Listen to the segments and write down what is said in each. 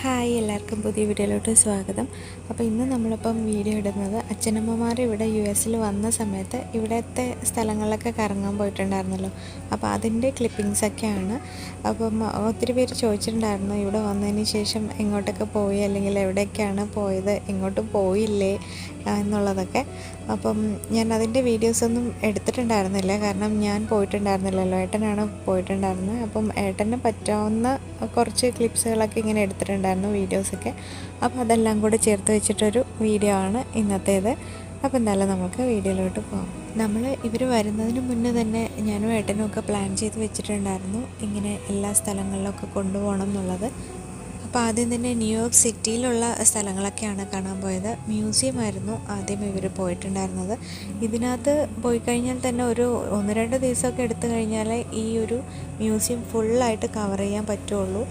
Hi എല്ലാവർക്കും പുതിയ വീഡിയോയിലോട്ട് സ്വാഗതം. അപ്പോൾ ഇന്ന് നമ്മളിപ്പം വീഡിയോ ഇടുന്നത് അച്ഛനമ്മമാർ ഇവിടെ യു എസിൽ വന്ന സമയത്ത് ഇവിടുത്തെ സ്ഥലങ്ങളിലൊക്കെ കറങ്ങാൻ പോയിട്ടുണ്ടായിരുന്നല്ലോ. അപ്പോൾ അതിന്റെ ക്ലിപ്പിങ്സൊക്കെയാണ് അപ്പം ഒത്തിരി പേര് ചോദിച്ചിട്ടുണ്ടായിരുന്നു ഇവിടെ വന്നതിന് ശേഷം എങ്ങോട്ടൊക്കെ പോയി? അല്ലെങ്കിൽ എവിടെയൊക്കെയാണ് പോയത്? എങ്ങോട്ടും പോയില്ലേ? എന്നുള്ളതൊക്കെ. അപ്പം ഞാൻ അതിന്റെ വീഡിയോസൊന്നും എടുത്തിട്ടുണ്ടായിരുന്നില്ല. കാരണം ഞാൻ പോയിട്ടുണ്ടായിരുന്നില്ലല്ലോ. ഏട്ടനാണ് പോയിട്ടുണ്ടായിരുന്നത്. അപ്പം ഏട്ടന് പറ്റാവുന്ന കുറച്ച് ക്ലിപ്സുകളൊക്കെ ഇങ്ങനെ എടുത്തിട്ടുണ്ടായിരുന്നു വീഡിയോസൊക്കെ. അപ്പം അതെല്ലാം കൂടെ ചേർത്ത് വെച്ചിട്ടൊരു വീഡിയോ ആണ് ഇന്നത്തേത്. അപ്പോൾ എന്തായാലും നമുക്ക് വീഡിയോയിലോട്ട് പോകാം നമ്മൾ ഇവർ വരുന്നതിന് മുന്നേ തന്നെ ഞാനും ഏട്ടനും ഒക്കെ പ്ലാൻ ചെയ്ത് വെച്ചിട്ടുണ്ടായിരുന്നു ഇങ്ങനെ എല്ലാ സ്ഥലങ്ങളിലൊക്കെ കൊണ്ടുപോകണം എന്നുള്ളത്. അപ്പോൾ ആദ്യം തന്നെ ന്യൂയോർക്ക് സിറ്റിയിലുള്ള സ്ഥലങ്ങളൊക്കെയാണ് കാണാൻ പോയത്. മ്യൂസിയം ആയിരുന്നു ആദ്യം ഇവർ പോയിട്ടുണ്ടായിരുന്നത്. ഇതിനകത്ത് പോയി കഴിഞ്ഞാൽ തന്നെ ഒരു ഒന്ന് രണ്ട് ദിവസമൊക്കെ എടുത്തു കഴിഞ്ഞാൽ ഈ ഒരു മ്യൂസിയം ഫുള്ളായിട്ട് കവർ ചെയ്യാൻ പറ്റുള്ളൂ.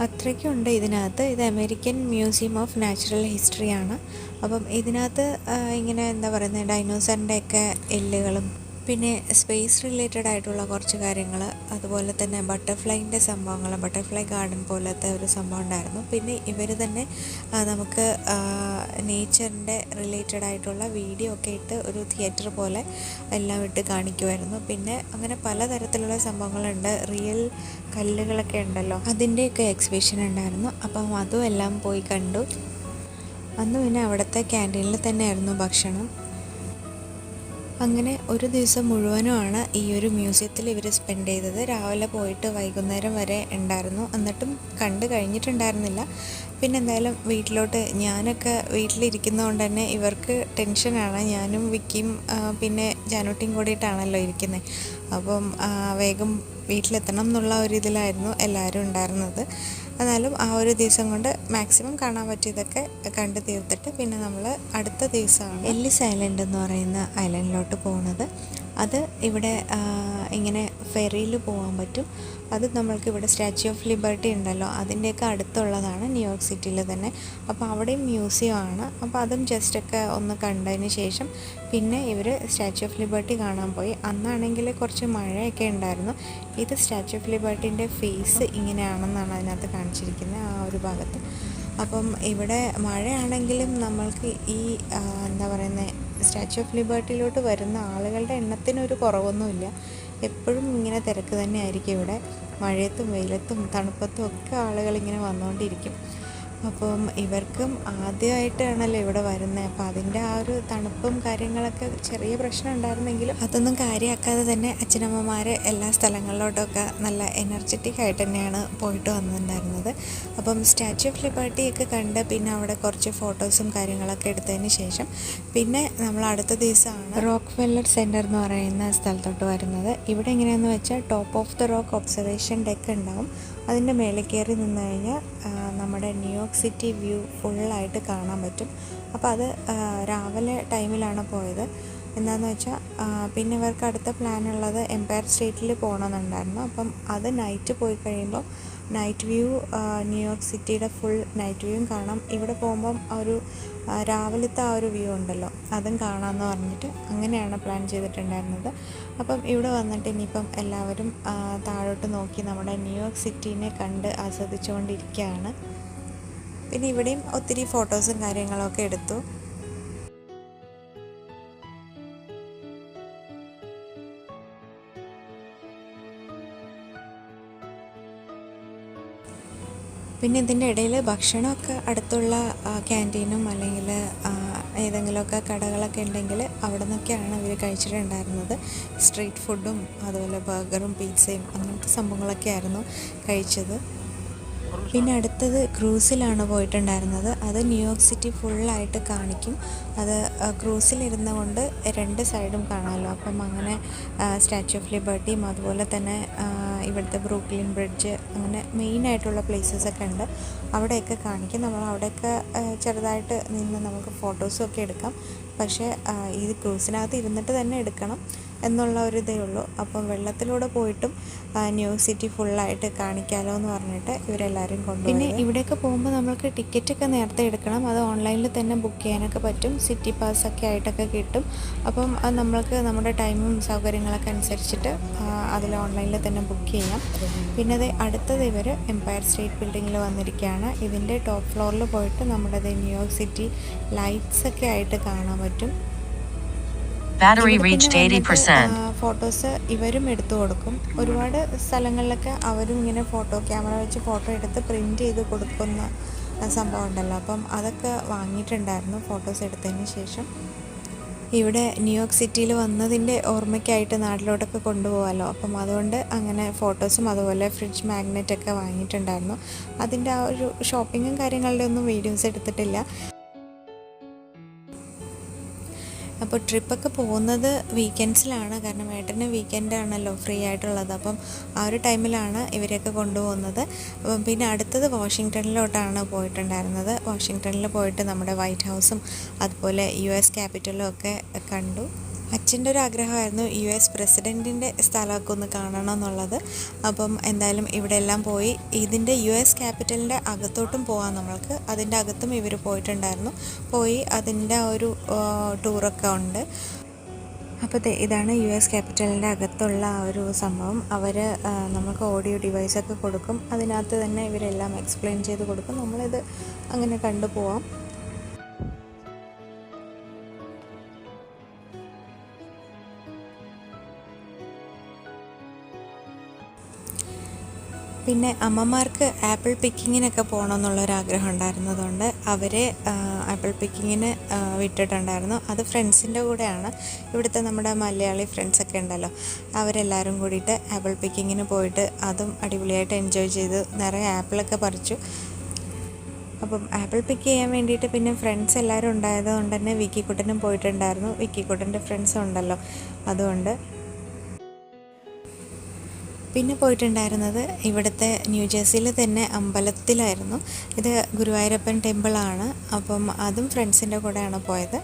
അത്രയ്ക്കുണ്ട് ഇതിനകത്ത്. ഇത് അമേരിക്കൻ മ്യൂസിയം ഓഫ് നാച്ചുറൽ ഹിസ്റ്ററിയാണ്. അപ്പം ഇതിനകത്ത് ഇങ്ങനെ എന്താ പറയുന്നത് ഡൈനോസറിന്റെയൊക്കെ എല്ലുകളും പിന്നെ സ്പേസ് റിലേറ്റഡ് ആയിട്ടുള്ള കുറച്ച് കാര്യങ്ങൾ അതുപോലെ തന്നെ ബട്ടർഫ്ലൈന്റെ സംഭവങ്ങൾ ബട്ടർഫ്ലൈ ഗാർഡൻ പോലത്തെ ഒരു സംഭവം ഉണ്ടായിരുന്നു. പിന്നെ ഇവർ തന്നെ നമുക്ക് നേച്ചറിന്റെ റിലേറ്റഡ് ആയിട്ടുള്ള വീഡിയോ ഒക്കെ ഇട്ട് ഒരു തിയേറ്റർ പോലെ എല്ലാം ഇട്ട് കാണിക്കുമായിരുന്നു പിന്നെ അങ്ങനെ പലതരത്തിലുള്ള സംഭവങ്ങളുണ്ട്. റിയൽ കല്ലുകളൊക്കെ ഉണ്ടല്ലോ. അതിന്റെയൊക്കെ എക്സിബിഷൻ ഉണ്ടായിരുന്നു. അപ്പം അതും എല്ലാം പോയി കണ്ടു. അന്ന് പിന്നെ അവിടുത്തെ ക്യാന്റീനിൽ തന്നെയായിരുന്നു ഭക്ഷണം. അങ്ങനെ ഒരു ദിവസം മുഴുവനുമാണ് ഈ ഒരു മ്യൂസിയത്തിൽ ഇവർ സ്പെൻഡ് ചെയ്തത്. രാവിലെ പോയിട്ട് വൈകുന്നേരം വരെ ഉണ്ടായിരുന്നു. എന്നിട്ടും കണ്ടു കഴിഞ്ഞിട്ടുണ്ടായിരുന്നില്ല. പിന്നെ എന്തായാലും വീട്ടിലോട്ട് ഞാനൊക്കെ വീട്ടിലിരിക്കുന്നതുകൊണ്ട് തന്നെ ഇവർക്ക് ടെൻഷനാണ്. ഞാനും വിക്കിയും പിന്നെ ജാനുട്ടിയും കൂടിയിട്ടാണല്ലോ ഇരിക്കുന്നത്. അപ്പം വേഗം വീട്ടിലെത്തണം എന്നുള്ള ഒരു ഇതിലായിരുന്നു എല്ലാവരും ഉണ്ടായിരുന്നത്. എന്നാലും ആ ഒരു ദിവസം കൊണ്ട് മാക്സിമം കാണാൻ പറ്റിയതൊക്കെ കണ്ടു തീർത്തിട്ട് പിന്നെ നമ്മൾ അടുത്ത ദിവസമാണ് എല്ലിസ് ഐലൻഡ് എന്ന് പറയുന്ന ഐലൻഡിലോട്ട് പോകുന്നത് അത് ഇവിടെ ഇങ്ങനെ ഫെറിയിൽ പോകാൻ പറ്റും. അത് നമ്മൾക്ക് ഇവിടെ സ്റ്റാച്യു ഓഫ് ലിബർട്ടി ഉണ്ടല്ലോ അതിന്റെയൊക്കെ അടുത്തുള്ളതാണ് ന്യൂയോർക്ക് സിറ്റിയിൽ തന്നെ. അപ്പോൾ അവിടെയും മ്യൂസിയം ആണ്. അപ്പോൾ അതും ജസ്റ്റൊക്കെ ഒന്ന് കണ്ടതിന് ശേഷം പിന്നെ ഇവർ സ്റ്റാച്യു ഓഫ് ലിബർട്ടി കാണാൻ പോയി. അന്നാണെങ്കിൽ കുറച്ച് മഴയൊക്കെ ഉണ്ടായിരുന്നു. ഇത് സ്റ്റാച്യു ഓഫ് ലിബർട്ടിന്റെ ഫേസ് ഇങ്ങനെയാണെന്നാണ് അതിനകത്ത് കാണിച്ചിരിക്കുന്നത് ആ ഒരു ഭാഗത്ത്. അപ്പം ഇവിടെ മഴയാണെങ്കിലും നമ്മൾക്ക് ഈ എന്താ പറയുന്നത് സ്റ്റാച്യു ഓഫ് ലിബർട്ടിയിലോട്ട് വരുന്ന ആളുകളുടെ എണ്ണത്തിനൊരു കുറവൊന്നുമില്ല. എപ്പോഴും ഇങ്ങനെ തിരക്ക് തന്നെയായിരിക്കും ഇവിടെ. മഴയത്തും വെയിലത്തും തണുപ്പത്തും ഒക്കെ ആളുകൾ ഇങ്ങനെ വന്നുകൊണ്ടിരിക്കും. അപ്പം ഇവർക്കും ആദ്യമായിട്ടാണല്ലോ ഇവിടെ വരുന്നത്. അപ്പോൾ അതിന്റെ ആ ഒരു തണുപ്പും കാര്യങ്ങളൊക്കെ ചെറിയ പ്രശ്നം ഉണ്ടായിരുന്നെങ്കിലും അതൊന്നും കാര്യമാക്കാതെ തന്നെ അച്ഛനമ്മമാർ എല്ലാ സ്ഥലങ്ങളിലോട്ടൊക്കെ നല്ല എനർജറ്റിക് ആയിട്ട് തന്നെയാണ് പോയിട്ട് വന്നിട്ടുണ്ടായിരുന്നത്. അപ്പം സ്റ്റാച്യു ഓഫ് ലിബർട്ടിയൊക്കെ കണ്ട് പിന്നെ അവിടെ കുറച്ച് ഫോട്ടോസും കാര്യങ്ങളൊക്കെ എടുത്തതിന് ശേഷം പിന്നെ നമ്മൾ അടുത്ത ദിവസമാണ് റോക്ക് വെല്ലർ സെന്റർ എന്ന് പറയുന്ന സ്ഥലത്തോട്ട് വരുന്നത്. ഇവിടെ എങ്ങനെയാണെന്ന് വെച്ചാൽ top of the rock observation deck ഉണ്ടാവും. അതിന്റെ മേളിൽ കയറി നിന്ന് കഴിഞ്ഞാൽ നമ്മുടെ ന്യൂയോർക്ക് സിറ്റി വ്യൂ ഫുള്ളായിട്ട് കാണാൻ പറ്റും. അപ്പോൾ അത് രാവിലെ ടൈമിലാണ് പോയത്. എന്താണെന്ന് വെച്ചാൽ പിന്നെ ഇവർക്ക് അടുത്ത പ്ലാൻ ഉള്ളത് എംപയർ സ്റ്റേറ്റിൽ പോകണമെന്നുണ്ടായിരുന്നു. അപ്പം അത് നൈറ്റ് പോയി കഴിയുമ്പോൾ നൈറ്റ് വ്യൂ ന്യൂയോർക്ക് സിറ്റിയുടെ ഫുൾ നൈറ്റ് വ്യൂവും കാണാം. ഇവിടെ പോകുമ്പം ഒരു രാവിലത്തെ ആ ഒരു വ്യൂ ഉണ്ടല്ലോ അതും കാണാമെന്ന് പറഞ്ഞിട്ട് അങ്ങനെയാണ് പ്ലാൻ ചെയ്തിട്ടുണ്ടായിരുന്നത്. അപ്പം ഇവിടെ വന്നിട്ട് ഇനിയിപ്പം എല്ലാവരും താഴോട്ട് നോക്കി നമ്മുടെ ന്യൂയോർക്ക് സിറ്റീനെ കണ്ട് ആസ്വദിച്ചുകൊണ്ടിരിക്കുകയാണ്. പിന്നെ ഇവിടെയും ഒത്തിരി ഫോട്ടോസും കാര്യങ്ങളൊക്കെ എടുത്തു. പിന്നെ ഇതിന്റെ ഇടയിൽ ഭക്ഷണമൊക്കെ അടുത്തുള്ള ക്യാന്റീനും അല്ലെങ്കിൽ ഏതെങ്കിലുമൊക്കെ കടകളൊക്കെ ഉണ്ടെങ്കിൽ അവിടെ നിന്നൊക്കെയാണ് ഇവർ കഴിച്ചിട്ടുണ്ടായിരുന്നത് സ്ട്രീറ്റ് ഫുഡും അതുപോലെ ബർഗറും പിസ്സയും അങ്ങനത്തെ സംഭവങ്ങളൊക്കെ ആയിരുന്നു കഴിച്ചത്. പിന്നെ അടുത്തത് ക്രൂസിലാണ് പോയിട്ടുണ്ടായിരുന്നത്. അത് ന്യൂയോർക്ക് സിറ്റി ഫുള്ളായിട്ട് കാണിക്കും. അത് ക്രൂസിലിരുന്ന കൊണ്ട് രണ്ട് സൈഡും കാണാമല്ലോ അപ്പം അങ്ങനെ സ്റ്റാച്യു ഓഫ് ലിബർട്ടിയും അതുപോലെ തന്നെ ഇവിടുത്തെ ബ്രൂക്ലിൻ ബ്രിഡ്ജ് അങ്ങനെ മെയിനായിട്ടുള്ള പ്ലേസസ് ഒക്കെ ഉണ്ട്. അവിടെയൊക്കെ കാണിക്കും. നമ്മൾ അവിടെയൊക്കെ ചെറുതായിട്ട് നിന്ന് നമുക്ക് ഫോട്ടോസും ഒക്കെ എടുക്കാം. പക്ഷേ ഈ ക്രൂസിനകത്ത് ഇരുന്നിട്ട് തന്നെ എടുക്കണം എന്നുള്ള ഒരു ഇതേ ഉള്ളൂ. അപ്പം വെള്ളത്തിലൂടെ പോയിട്ടും ന്യൂ സിറ്റി ഫുള്ളായിട്ട് കാണിക്കാമല്ലോ എന്ന് പറഞ്ഞിട്ട് ഇവരെല്ലാവരും കൊണ്ടു പിന്നെ ഇവിടെയൊക്കെ പോകുമ്പോൾ നമ്മൾക്ക് ടിക്കറ്റൊക്കെ നേരത്തെ എടുക്കണം. അത് ഓൺലൈനിൽ തന്നെ ബുക്ക് ചെയ്യാനൊക്കെ പറ്റും. സിറ്റി പാസ്സൊക്കെ ആയിട്ടൊക്കെ കിട്ടും. അപ്പം നമ്മൾക്ക് നമ്മുടെ ടൈമും സൗകര്യങ്ങളൊക്കെ അനുസരിച്ചിട്ട് അതിൽ ഓൺലൈനിൽ തന്നെ ബുക്ക് ചെയ്യാം. പിന്നെ അത് അടുത്തത് ഇവർ എംപയർ സ്റ്റേറ്റ് ബിൽഡിങ്ങിൽ വന്നിരിക്കുകയാണ്. ഇതിന്റെ ടോപ്പ് ഫ്ലോറിൽ പോയിട്ട് നമ്മുടെ ന്യൂയോർക്ക് സിറ്റി ലൈറ്റ്സൊക്കെ ആയിട്ട് കാണാൻ Battery battery reached eighty 80%. Photos ഇവരും എടുത്തു കൊടുക്കും. ഒരുപാട് സ്ഥലങ്ങളിലൊക്കെ അവരും ഇങ്ങനെ ഫോട്ടോ ക്യാമറ വെച്ച് ഫോട്ടോ എടുത്ത് പ്രിന്റ് ചെയ്ത് കൊടുക്കുന്ന സംഭവം ഉണ്ടല്ലോ. അപ്പം അതൊക്കെ വാങ്ങിയിട്ടുണ്ടായിരുന്നു ഫോട്ടോസ് എടുത്തതിന് ശേഷം. ഇവിടെ ന്യൂയോർക്ക് സിറ്റിയിൽ വന്നതിന്റെ ഓർമ്മയ്ക്കായിട്ട് നാട്ടിലോട്ടൊക്കെ കൊണ്ടുപോകാമല്ലോ. അപ്പം അതുകൊണ്ട് അങ്ങനെ ഫോട്ടോസും അതുപോലെ ഫ്രിഡ്ജ് മാഗ്നറ്റൊക്കെ വാങ്ങിയിട്ടുണ്ടായിരുന്നു. അതിന്റെ ആ ഒരു ഷോപ്പിങ്ങും കാര്യങ്ങളുടെ ഒന്നും വീഡിയോസ് എടുത്തിട്ടില്ല. അപ്പോൾ ട്രിപ്പൊക്കെ പോകുന്നത് വീക്കെൻഡ്സിലാണ് കാരണം ഏട്ടന് വീക്കെൻഡ് ആണല്ലോ ഫ്രീ ആയിട്ടുള്ളത് അപ്പം ആ ഒരു ടൈമിലാണ് ഇവരെയൊക്കെ കൊണ്ടുപോകുന്നത്. അപ്പം പിന്നെ അടുത്തത് വാഷിങ്ടണിലോട്ടാണ് പോയിട്ടുണ്ടായിരുന്നത്. വാഷിങ്ടണിൽ പോയിട്ട് നമ്മുടെ വൈറ്റ് ഹൗസും അതുപോലെ യു എസ് ക്യാപിറ്റലും ഒക്കെ കണ്ടു. അച്ഛന്റെ ഒരു ആഗ്രഹമായിരുന്നു യു എസ് പ്രസിഡന്റിന്റെ സ്ഥലമൊക്കെ ഒന്ന് കാണണം എന്നുള്ളത്. അപ്പം എന്തായാലും ഇവിടെ എല്ലാം പോയി ഇതിന്റെ യു എസ് ക്യാപിറ്റലിന്റെ അകത്തോട്ടും പോകാം നമ്മൾക്ക്. അതിന്റെ അകത്തും ഇവർ പോയിട്ടുണ്ടായിരുന്നു. പോയി അതിന്റെ ഒരു ടൂറൊക്കെ ഉണ്ട്. അപ്പോൾ ഇതാണ് യു എസ് ക്യാപിറ്റലിന്റെ അകത്തുള്ള ആ ഒരു സംഭവം. അവർ നമുക്ക് ഓഡിയോ ഡിവൈസൊക്കെ കൊടുക്കും. അതിനകത്ത് തന്നെ ഇവരെല്ലാം എക്സ്പ്ലെയിൻ ചെയ്ത് കൊടുക്കും. നമ്മളിത് അങ്ങനെ കണ്ടു പോവാം. പിന്നെ അമ്മമാർക്ക് ആപ്പിൾ പിക്കിങ്ങിനൊക്കെ പോകണമെന്നുള്ളൊരാഗ്രഹം ഉണ്ടായിരുന്നതുകൊണ്ട് അവരെ ആപ്പിൾ പിക്കിങ്ങിന് വിട്ടിട്ടുണ്ടായിരുന്നു. അത് ഫ്രണ്ട്സിന്റെ കൂടെയാണ്. ഇവിടുത്തെ നമ്മുടെ മലയാളി ഫ്രണ്ട്സൊക്കെ ഉണ്ടല്ലോ. അവരെല്ലാവരും കൂടിയിട്ട് ആപ്പിൾ പിക്കിങ്ങിന് പോയിട്ട് അതും അടിപൊളിയായിട്ട് എൻജോയ് ചെയ്ത് നിറയെ ആപ്പിളൊക്കെ പറിച്ചു. അപ്പം ആപ്പിൾ പിക്ക് ചെയ്യാൻ വേണ്ടിയിട്ട് പിന്നെ ഫ്രണ്ട്സ് എല്ലാവരും ഉണ്ടായത് കൊണ്ട് തന്നെ വിക്കിക്കുട്ടനും പോയിട്ടുണ്ടായിരുന്നു. വിക്കിക്കുട്ടന്റെ ഫ്രണ്ട്സും ഉണ്ടല്ലോ. അതുകൊണ്ട് പിന്നെ പോയിട്ടുണ്ടായിരുന്നത് ഇവിടുത്തെ ന്യൂജേഴ്സിയിൽ തന്നെ അമ്പലത്തിലായിരുന്നു. ഇത് ഗുരുവായൂരപ്പൻ ടെമ്പിളാണ്. അപ്പം അതും ഫ്രണ്ട്സിന്റെ കൂടെയാണ് പോയത്.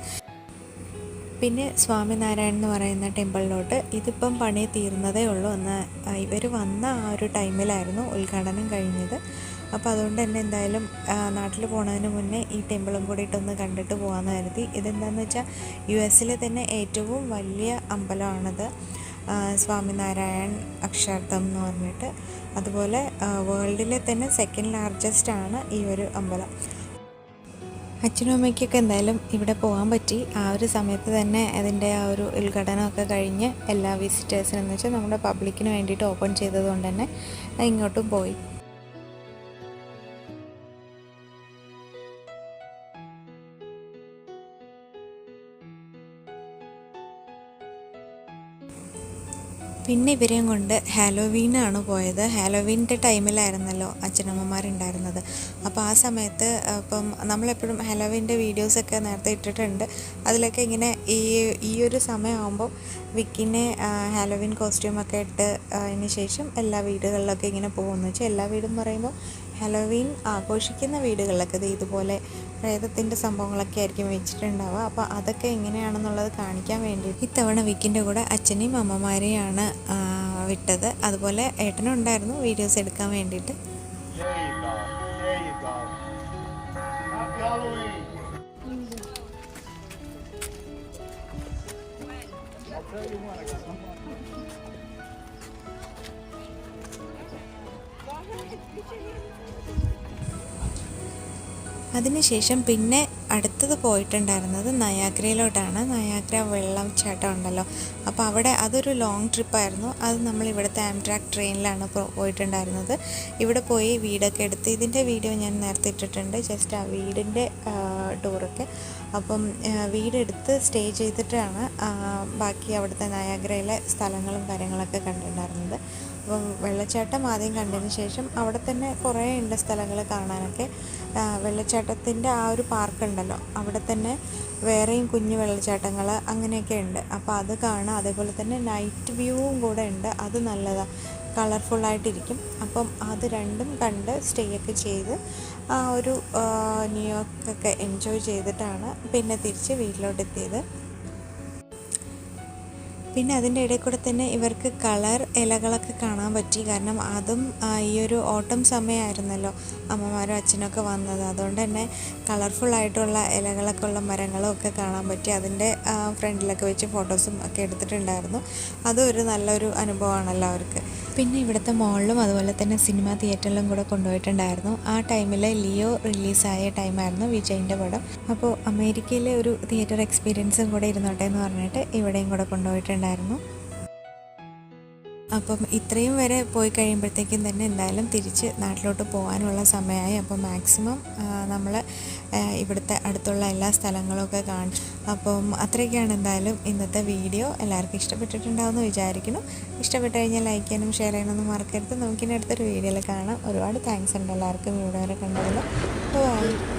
പിന്നെ സ്വാമിനാരായൺ എന്ന് പറയുന്ന ടെമ്പിളിലോട്ട് ഇതിപ്പം പണി തീർന്നതേ ഉള്ളൂ. എന്ന് ഇവർ വന്ന ആ ഒരു ടൈമിലായിരുന്നു ഉദ്ഘാടനം കഴിഞ്ഞത്. അപ്പോൾ അതുകൊണ്ട് തന്നെ എന്തായാലും നാട്ടിൽ പോണതിന് മുന്നേ ഈ ടെമ്പിളും കൂടിയിട്ടൊന്ന് കണ്ടിട്ട് പോകാമെന്ന് കരുതി. ഇതെന്താണെന്ന് വെച്ചാൽ യു എസിലെ തന്നെ ഏറ്റവും വലിയ അമ്പലമാണിത്. സ്വാമിനാരായൺ അക്ഷാർത്ഥം എന്ന് പറഞ്ഞിട്ട്. അതുപോലെ വേൾഡിലെ തന്നെ സെക്കൻഡ് ലാർജസ്റ്റ് ആണ് ഈ ഒരു അമ്പലം. അച്ഛനും അമ്മയ്ക്കൊക്കെ എന്തായാലും ഇവിടെ പോകാൻ പറ്റി. ആ ഒരു സമയത്ത് തന്നെ അതിന്റെ ആ ഒരു ഉദ്ഘാടനമൊക്കെ കഴിഞ്ഞ് എല്ലാ വിസിറ്റേഴ്സിനും എന്ന് വെച്ചാൽ നമ്മുടെ പബ്ലിക്കിന് വേണ്ടിയിട്ട് ഓപ്പൺ ചെയ്തതുകൊണ്ട് തന്നെ ഇങ്ങോട്ടും പോയി. പിന്നെ ഇവരെയും കൊണ്ട് ഹാലോവീനാണ് പോയത്. ഹാലോവീന്റെ ടൈമിലായിരുന്നല്ലോ അച്ഛനമ്മമാരുണ്ടായിരുന്നത്. അപ്പോൾ ആ സമയത്ത് ഇപ്പം നമ്മളെപ്പോഴും ഹാലോവീന്റെ വീഡിയോസൊക്കെ നേരത്തെ ഇട്ടിട്ടുണ്ട്. അതിലൊക്കെ ഇങ്ങനെ ഈ ഈ ഒരു സമയമാകുമ്പോൾ വിക്കിനെ ഹാലോവീൻ കോസ്റ്റ്യൂമൊക്കെ ഇട്ട് അതിന് ശേഷം എല്ലാ വീടുകളിലൊക്കെ ഇങ്ങനെ പോകുമെന്ന് വെച്ചാൽ എല്ലാ വീടും പറയുമ്പോൾ ഹാലോവീൻ ആഘോഷിക്കുന്ന വീടുകളിലൊക്കെ ഇത് ഇതുപോലെ പ്രേതത്തിന്റെ സംഭവങ്ങളൊക്കെ ആയിരിക്കും വെച്ചിട്ടുണ്ടാവുക. അപ്പോൾ അതൊക്കെ എങ്ങനെയാണെന്നുള്ളത് കാണിക്കാൻ വേണ്ടി ഇത്തവണ വിക്കിന്റെ കൂടെ അച്ഛനെയും അമ്മമാരെയാണ് വിട്ടത്. അതുപോലെ ഏട്ടനും ഉണ്ടായിരുന്നു വീഡിയോസ് എടുക്കാൻ വേണ്ടിയിട്ട്. you അതിനുശേഷം പിന്നെ അടുത്തത് പോയിട്ടുണ്ടായിരുന്നത് നയാഗ്രയിലോട്ടാണ്. നയാഗ്ര വെള്ളച്ചാട്ടം ഉണ്ടല്ലോ. അപ്പോൾ അവിടെ അതൊരു ലോങ് ട്രിപ്പായിരുന്നു അത് നമ്മൾ ഇവിടുത്തെ ആംട്രാക് ട്രെയിനിലാണ് പോയിട്ടുണ്ടായിരുന്നത്. ഇവിടെ പോയി വീടൊക്കെ എടുത്ത് ഇതിന്റെ വീഡിയോ ഞാൻ നേരത്തെ ഇട്ടിട്ടുണ്ട്. ജസ്റ്റ് ആ വീടിന്റെ ടൂറൊക്കെ അപ്പം വീടെടുത്ത് സ്റ്റേ ചെയ്തിട്ടാണ് ബാക്കി അവിടുത്തെ നയാഗ്രയിലെ സ്ഥലങ്ങളും കാര്യങ്ങളൊക്കെ കണ്ടിട്ടുണ്ടായിരുന്നത്. അപ്പം വെള്ളച്ചാട്ടം ആദ്യം കണ്ടതിന് ശേഷം അവിടെ തന്നെ കുറേ ഉണ്ട് സ്ഥലങ്ങൾ കാണാനൊക്കെ. വെള്ളച്ചാട്ടത്തിന്റെ ആ ഒരു പാർക്ക് ഉണ്ടല്ലോ. അവിടെ തന്നെ വേറെയും കുഞ്ഞു വെള്ളച്ചാട്ടങ്ങൾ അങ്ങനെയൊക്കെ ഉണ്ട്. അപ്പോൾ അത് കാണാം. അതേപോലെ തന്നെ നൈറ്റ് വ്യൂവും കൂടെ ഉണ്ട്. അത് നല്ലതാണ് കളർഫുള്ളായിട്ടിരിക്കും അപ്പം അത് രണ്ടും കണ്ട് സ്റ്റേ ഒക്കെ ചെയ്ത് ആ ഒരു ന്യൂയോർക്കൊക്കെ എൻജോയ് ചെയ്തിട്ടാണ് പിന്നെ തിരിച്ച് വീട്ടിലോട്ട് എത്തിയത് പിന്നെ അതിന്റെ ഇടയിൽ കൂടെ തന്നെ ഇവർക്ക് കളർ ഇലകളൊക്കെ കാണാൻ പറ്റി. കാരണം അതും ഈ ഒരു ഓട്ടം സമയമായിരുന്നല്ലോ അമ്മമാരും അച്ഛനൊക്കെ വന്നത്. അതുകൊണ്ട് തന്നെ കളർഫുൾ ആയിട്ടുള്ള ഇലകളൊക്കെ ഉള്ള മരങ്ങളും ഒക്കെ കാണാൻ പറ്റി. അതിന്റെ ഫ്രണ്ടിലൊക്കെ വെച്ച് ഫോട്ടോസും ഒക്കെ എടുത്തിട്ടുണ്ടായിരുന്നു. അതും ഒരു നല്ലൊരു അനുഭവമാണല്ലോ അവർക്ക്. പിന്നെ ഇവിടുത്തെ മോളിലും അതുപോലെ തന്നെ സിനിമ തിയേറ്ററിലും കൂടെ കൊണ്ടുപോയിട്ടുണ്ടായിരുന്നു. ആ ടൈമിൽ ലിയോ റിലീസായ ടൈമായിരുന്നു വിജയിന്റെ പടം. അപ്പോൾ അമേരിക്കയിലെ ഒരു തിയേറ്റർ എക്സ്പീരിയൻസും കൂടെ ഇരുന്നോട്ടെ എന്ന് പറഞ്ഞിട്ട് ഇവിടെയും കൂടെ കൊണ്ടുപോയിട്ടുണ്ടായിരുന്നു. അപ്പം ഇത്രയും വരെ പോയി കഴിയുമ്പോഴത്തേക്കും തന്നെ എന്തായാലും തിരിച്ച് നാട്ടിലോട്ട് പോകാനുള്ള സമയമായി. അപ്പോൾ മാക്സിമം നമ്മൾ ഇവിടുത്തെ അടുത്തുള്ള എല്ലാ സ്ഥലങ്ങളൊക്കെ കാണും. അപ്പം അത്രയൊക്കെയാണ് എന്തായാലും ഇന്നത്തെ വീഡിയോ. എല്ലാവർക്കും ഇഷ്ടപ്പെട്ടിട്ടുണ്ടാവുമെന്ന് വിചാരിക്കുന്നു. ഇഷ്ടപ്പെട്ട് കഴിഞ്ഞാൽ ലൈക്ക് ചെയ്യാനും ഷെയർ ചെയ്യാനൊന്നും മറക്കരുത്. നമുക്കിനി അടുത്തൊരു വീഡിയോയിൽ കാണാം. ഒരുപാട് താങ്ക്സ് ഉണ്ട് എല്ലാവർക്കും. ഇവിടെ വരെ കണ്ടതിൽ ബൈ